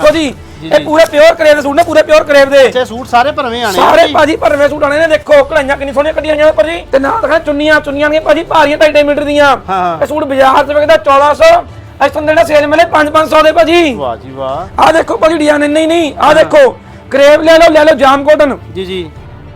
ਦੇਖੋ ਜੀ ਇਹ। ਪੂਰੇ ਪਿਓਰ ਕਰੇਵ ਦੇ ਸੂਟ ਨੇ ਪੂਰੇ ਪਿਓਰ ਕਰੇਵ ਦੇ। ਅੱਛਾ ਸੂਟ ਸਾਰੇ ਭਰਵੇਂ ਆਣੇ ਆ। ਸਾਰੇ। ਭਾਜੀ ਭਰਵੇਂ ਸੂਟ ਆਣੇ ਨੇ ਦੇਖੋ ਕਢਾਈਆਂ ਕਿੰਨੀ ਸੋਹਣੀਆਂ ਕੱਢੀਆਂ ਹੋਈਆਂ ਪਰ ਜੀ ਤੇ ਨਾਲ ਦਿਖਾ ਚੁੰਨੀਆਂ ਚੁੰਨੀਆਂ ਦੀਆਂ ਭਾਜੀ ਭਾਰੀਆਂ 2.5 ਮੀਟਰ ਦੀਆਂ। ਹਾਂ। ਇਹ ਸੂਟ ਬਾਜ਼ਾਰ 'ਚ ਵਿਕਦਾ 1400 ਇਸ ਤੋਂ ਜਿਹੜਾ ਸੇਲ ਮਿਲੇ 5-500 ਦੇ ਭਾਜੀ। ਵਾਹ ਜੀ ਵਾਹ। ਆਹ ਦੇਖੋ ਭਾਜੀ ਡਿਜ਼ਾਈਨ ਇੰਨੇ ਹੀ ਨਹੀਂ। ਆਹ ਦੇਖੋ ਕਰੇਵ ਲੈ ਲਓ ਲੈ ਲਓ ਜਾਮ ਕੋਟਨ ਜੀ ਜੀ।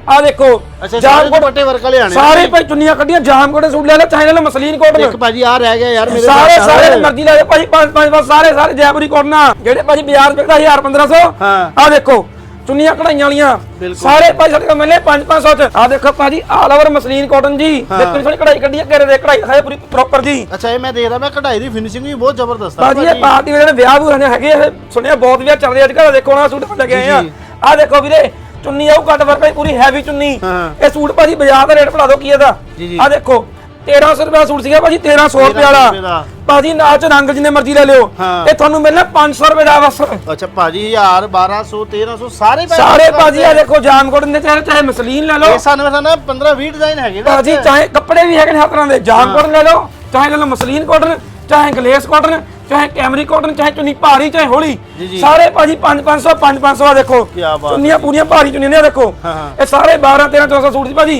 ਆਹ ਦੇਖੋ ਅੱਛਾ ਸਾਰੇ ਦੁਪੱਟੇ ਵਰਕ ਵਾਲੇ ਆਣੇ ਆ ਸਾਰੇ। ਭਾਈ ਚੁੰਨੀਆਂ ਕੱਢੀਆਂ ਜਾਮ ਕੋਟਨ ਸੂਟ ਲੈ ਲਓ ਚਾਹੇ ਲੈ ਮਸਲੀਨ ਇੱਕ ਕੋਟਨ ਭਾਜੀ ਆ ਰਹਿ ਗਿਆ ਯਾਰ ਮੇਰੇ ਸਾਰੇ। ਸਾਰੇ ਮਰਜ਼ੀ ਲੈ ਭਾਜੀ ਪੰਜ ਪੰਜ ਪੰਜ ਸਾਰੇ ਸਾਰੇ ਜੈਪੁਰੀ ਕੋਟਨਾ ਜਿਹੜੇ ਭਾਜੀ ਬਾਜ਼ਾਰ ਵਿਕਦਾ 1000 1500 ਹਾਂ। ਆਹ ਦੇਖੋ ਚੁੰਨੀਆਂ ਕਢਾਈਆਂ ਵਾਲੀਆਂ। ਸਾਰੇ ਭਾਈ ਸਾਡੇ ਕੋਲ ਮਿਲੇ 5 500 ਚ ਆਹ ਦੇਖੋ ਭਾਜੀ ਆਲ ਓਵਰ ਮਸਲੀਨ ਕੋਟਨ ਜੀ ਦੇਖੋ ਸੋਹਣੀ ਕਢਾਈ ਕੱਢੀ ਹੈ ਘੇਰੇ ਦੇ ਕਢਾਈ ਦਿਖਾਏ ਪੂਰੀ ਪ੍ਰੋਪਰ ਜੀ ਅੱਛਾ ਇਹ ਮੈਂ ਦੇਖਦਾ ਮੈਂ ਕਢਾਈ ਦੀ ਫਿਨਿਸ਼ਿੰਗ ਵੀ ਬਹੁਤ ਜ਼ਬਰਦਸਤ ਆ ਭਾਜੀ ਇਹ ਪਾਰਟੀ ਵੇਲੇ ਵਿਆਹ ਵੀ ਹੋਣੇ ਹੈਗੇ ਆ, ਸੁਣਿਆ ਬਹੁਤ ਵਿਆਹ ਚੱਲ ਰਹੇ ਅੱਜ ਕੱਲ੍ਹ ਦੇਖੋ ਨਾ ਸੂਟ ਲੈ ਕੇ ਆਏ ਆ। ਆਹ ਦੇਖੋ ਵੀਰੇ ਚੁੰਨੀ ਆਉ ਕੱਟ ਵਰਕ ਵਾਲੀ ਪੂਰੀ ਹੈਵੀ ਚੁੰਨੀ। ਇਹ ਸੂਟ ਭਾਜੀ ਬਾਜ਼ਾਰ ਦਾ ਰੇਟ ਭਲਾ ਦਿਓ ਕੀ ਇਹਦਾ। ਆਹ ਦੇਖੋ 1300 ਰੁਪਏ ਦਾ ਸੂਟ ਸੀਗਾ ਭਾਜੀ 1300 ਰੁਪਏ 1300 ਵਾਲਾ ਦਾ। ਭਾਜੀ ਨਾਲ ਚ ਰੰਗ ਜਿੰਨੇ ਮਰਜ਼ੀ ਲੈ ਲਿਓ। ਇਹ ਤੁਹਾਨੂੰ ਮਿਲਣਾ 500 ਰੁਪਏ ਦਾ ਬਸ ਅੱਛਾ ਭਾਜੀ 1000 1200 1300 ਸਾਰੇ ਸਾਰੇ ਭਾਜੀ ਆ ਦੇਖੋ ਜਾਮਕੋਟ ਦੇ ਚਾਹੇ ਚਾਹੇ ਮਸਲੀਨ ਲੈ ਲਓ ਇਹ ਸਾਨੂੰ ਸਾਨੂੰ 15 20 ਡਿਜ਼ਾਈਨ ਹੈਗੇ ਨੇ ਭਾਜੀ। ਚਾਹੇ ਕੱਪੜੇ ਵੀ ਹੈਗੇ ਨੇ ਹਰ ਤਰ੍ਹਾਂ ਦੇ ਜਾਮ ਕਾਟਨ ਲੈ ਲਓ ਚਾਹੇ ਲੈ ਲਓ ਮਸਲੀਨ ਕਾਟਨ ਚਾਹੇ ਗਲੇਸ ਕਾਟਨ ਚਾਹੇ ਕੈਮਰੀ ਕਾਟਨ ਚਾਹੇ ਚੁੰਨੀ ਭਾਰੀ ਚਾਹੇ ਹੌਲੀ। ਸਾਰੇ ਭਾਜੀ 5 500 5 500 ਆ ਦੇਖੋ। ਬਾਤ ਚੁੰਨੀਆਂ ਪੂਰੀਆਂ ਭਾਰੀ ਚੁੰਨੀਆਂ ਨੇ ਦੇਖੋ। ਇਹ ਸਾਰੇ 12 13 1400 ਸੂਟ ਸੀ ਭਾਜੀ।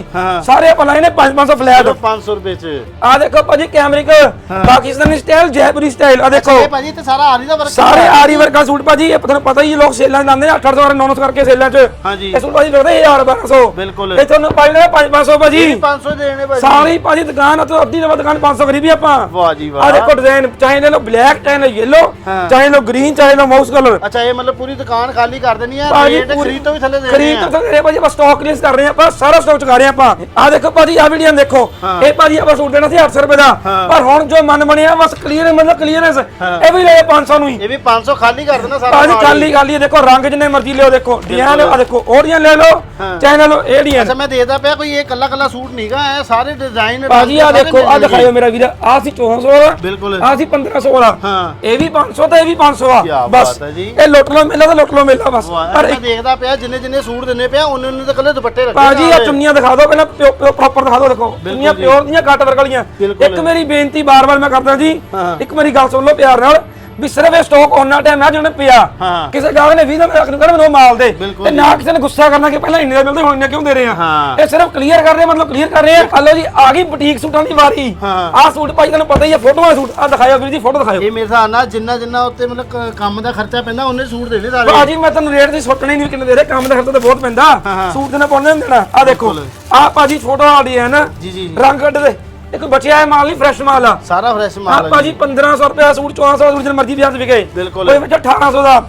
ਸਾਰੇ ਆਪਾਂ ਲਾਏ ਨੇ 5 500 ਫਲੈਟ। ਚਲੋ 500 ਰੁਪਏ ਚ। ਆ ਦੇਖੋ ਭਾਜੀ ਕੈਮਰਿਕ ਪਾਕਿਸਤਾਨੀ ਸਟਾਈਲ ਜੈਪੁਰੀ ਸਟਾਈਲ ਆ ਦੇਖੋ। ਇਹ ਭਾਜੀ ਤੇ ਸਾਰਾ ਆਰੀ ਦਾ ਵਰਕ ਸਾਰੇ ਆਰੀ ਵਰਗਾ ਸੂਟ ਭਾਜੀ ਇਹ ਤੁਹਾਨੂੰ ਪਤਾ ਹੀ ਲੋਕ ਸੇਲਾਂ ਜਾਂਦੇ ਨੇ 800 ਔਰ 900 ਕਰਕੇ ਸੇਲਾਂ 'ਚ। ਹਾਂਜੀ। ਇਹ ਸੂਟ ਭਾਜੀ 1000 1200 ਬਿਲਕੁਲ। ਇਹ ਤੁਹਾਨੂੰ ਪਾਈ ਲੈਣਾ 5 500 ਭਾਜੀ। 500 ਦੇਣੇ ਭਾਜੀ। ਸਾਰੀ ਭਾਜੀ ਦੁਕਾਨ ਅਤੇ ਅੱਧੀ ਦੁਕਾਨ 500 ਕਰੀ ਵੀ ਆਪਾਂ। ਵਾਹ ਜੀ ਆ ਵਾਹ ਦੇਖੋ ਡਿਜ਼ਾਈਨ ਚਾਹੇ ਲੈ ਲਓ ਬਲੈਕ ਚਾਹੇ ਲਓ yellow। ਚਾਹੇ ਲਓ ਗ੍ਰੀਨ ਚਾਹੇ ਲਓ ਮਾਊਸ ਕਲਰ ਅੱਛਾ ਇਹ ਮਤਲਬ ਪੂਰੀ ਦੁਕਾਨ ਖਾਲੀ ਕਰ ਦੇਣੀ ਹੈ ਭਾਜੀ ਰੇਟ ਪੂਰੀ- ਖਰੀਦ ਤੋਂ ਵੀ ਥੱਲੇ ਦੇ ਖਰੀਦ ਤੋਂ ਥੱਲੇ ਭਾਜੀ ਆਪਾਂ ਸਟਾਕ ਲਿਸਟ ਕਰ ਰਹੇ ਆਪਾਂ ਸਾਰਾ ਸਟਾਕ ਚੁਕਾ ਰਹੇ ਆਪਾਂ। ਆ ਦੇਖੋ ਭਾਜੀ ਆ ਵੀਡੀਓ ਦੇਖੋ। ਇਹ ਭਾਜੀ ਆਪਾਂ ਸੂਟ ਦੇਣਾ ਸੀ 800 ਰੁਪਏ ਦਾ। ਪਰ ਹੁਣ ਜੋ ਮਨ ਬਣਿਆ ਬਸ ਕਲੀਅਰ ਮਤਲਬ ਕਲੀਅਰੈਂਸ ਇਹ ਵੀ ਲੈ 500 ਨੂੰ ਹੀ। ਇਹ ਵੀ 500 ਖਾਲੀ ਕਰ ਦੇਣਾ ਸਾਰਾ ਭਾਜੀ। ਖਾਲੀ ਖਾਲੀ ਦੇਖੋ ਰੰਗ ਜਿੰਨੇ ਮਰਜ਼ੀ ਲਿਓ ਦੇਖੋ। ਡਿਜ਼ਾਈਨ ਆ ਦੇਖੋ ਉਹਦੀਆਂ ਲੈ ਲਓ। ਚਾਹੇ ਲਓ ਇਹ ਡਿਜ਼ਾਈਨ ਅੱਛਾ ਮੈਂ ਦੇਖਦਾ ਪਿਆ ਕੋਈ ਇਹ ਕੱਲਾ ਕੱਲਾ ਸੂਟ ਨਹੀਂਗਾ ਇਹ ਸਾਰੇ ਡਿਜ਼ਾਈਨ ਭਾਜੀ ਆ ਦੇਖੋ ਆ ਦਿਖਾਇਓ ਮੇਰਾ ਵੀਰ ਆ ਸੀ 1400 ਵਾਲਾ ਬਿਲਕੁਲ। ਆ ਸੀ 1500 ਵਾਲਾ। ਹਾਂ ਇਹ ਵੀ 500 ਤੇ ਇਹ ਵੀ 500 ਕਿਆ ਆ ਬਾਤ ਬਸ ਹੈ ਜੀ। ਇਹ ਲੁੱਟ ਲਓ ਮੇਲਾ ਤਾਂ ਲੁੱਟ ਲਓ ਮੇਲਾ ਬਸ ਪਰ ਮੈਂ ਦੇਖਦਾ ਪਿਆ ਜਿੰਨੇ ਜਿੰਨੇ ਸੂਟ ਦਿੰਨੇ ਪਿਆ ਉਹਨੇ ਉਹਨੇ ਤਾਂ ਕੱਲੇ ਦੁਪੱਟੇ ਰੱਖੇ ਭਾਜੀ ਆ। ਚੁੰਨੀਆਂ ਦਿਖਾ ਦਿਓ ਪਹਿਲਾਂ ਪ੍ਰੋਪਰ ਦਿਖਾ ਦਿਓ ਦੇਖੋ ਚੁੰਨੀਆਂ ਜੀ। ਪਿਓਰ ਦੀਆਂ ਕੱਟ ਵਰਕ ਵਾਲੀਆਂ ਬਿਲਕੁਲ। ਇੱਕ ਮੇਰੀ ਬੇਨਤੀ ਬਾਰ-ਬਾਰ ਮੈਂ ਕਰਦਾ ਜੀ ਹਾਂ। ਇੱਕ ਮੇਰੀ ਗੱਲ ਸੁਣ ਲਓ ਪਿਆਰ ਨਾਲ ਵੀ ਸਿਰਫ ਇਹ ਸਟਾਕ ਉਹਨਾਂ ਟਾਈਮ ਹੈ ਜਿਹਨੇ ਪਿਆ। ਹਾਂ। ਕਿਸੇ ਗਾਹਕ ਨੇ 20 ਦਾ ਮੈਂ ਕਹਿੰਦਾ ਮੈਨੂੰ ਉਹ ਮਾਲ ਦੇ। ਬਿਲਕੁਲ ਤੇ ਨਾ ਕਿਸੇ ਨੇ ਗੁੱਸਾ ਕਰਨਾ ਕਿ ਪਹਿਲਾਂ ਇੰਨੇ ਦਾ ਮਿਲਦੇ ਹੁਣ ਇੰਨੇ ਕਿਉਂ ਦੇ ਰਹੇ ਆ? ਹਾਂ। ਇਹ ਸਿਰਫ ਕਲੀਅਰ ਕਰ ਰਹੇ ਆ, ਮਤਲਬ ਕਲੀਅਰ ਕਰ ਰਹੇ ਆ। ਹਲੋ ਜੀ ਆ ਗਈ ਬੁਟੀਕ ਸੂਟਾਂ ਦੀ ਵਾਰੀ। ਹਾਂ। ਆਹ ਸੂਟ ਭਾਈ ਤੁਹਾਨੂੰ ਪਤਾ ਹੀ ਹੈ ਫੋਟੋਆਂ ਦੇ ਸੂਟ ਆ ਦਿਖਾਇਓ ਵੀਰ ਜੀ ਫੋਟੋ ਦਿਖਾਇਓ। ਇਹ ਮੇਰੇ ਹਿਸਾਬ ਨਾਲ ਜਿੰਨਾ ਜਿੰਨਾ ਉੱਤੇ ਮਤਲਬ ਕ- ਕੰਮ ਦਾ ਖਰਚਾ ਪੈਂਦਾ ਉਹਨੇ ਸੂਟ ਦੇਣੇ ਸਾਰੇ। ਭਾਜੀ ਮੈਂ ਤੁਹਾਨੂੰ ਰੇਟ ਦੀ ਸੋਚਣਾ ਹੀ ਨਹੀਂ ਕਿੰਨੇ ਦੇ ਰਹੇ ਕੰਮ ਦਾ ਖਰਚਾ ਤਾਂ ਬਹੁਤ ਪੈਂਦਾ। ਹਾਂ। ਸੂਟ ਦੇ ਨਾਲ ਪਾਉਂਦੇ ਹੁੰਦੇ ਨਾ ਆ ਦੇਖੋ। ਬਿਲਕੁਲ। ਆ ਭਾਜੀ ਫੋਟੋ ਆ ਰਹੀ ਹੈ ਨਾ ਜੀ ਜੀ। ਰੰਗ ਕੱਢ ਦੇ ਇੱਕ ਬਚਿਆ ਹੈ ਮਾਲ ਨਹੀਂ ਫਰੈਸ਼ ਮਾਲ ਆ। ਸਾਰਾ ਫਰੈਸ਼ ਆ ਮਾਲ ਹੈ ਭਾਜੀ 1500 ਰੁਪਏ ਦਾ ਸੂਟ 1400 ਦਾ ਸੂਟ ਜਿੰਨਾ ਮਰਜ਼ੀ ਵਿਆਹ ਤੇ ਵਿਕੇ। ਬਿਲਕੁਲ। ਕੋਈ ਵਿੱਚ 1800 ਦਾ।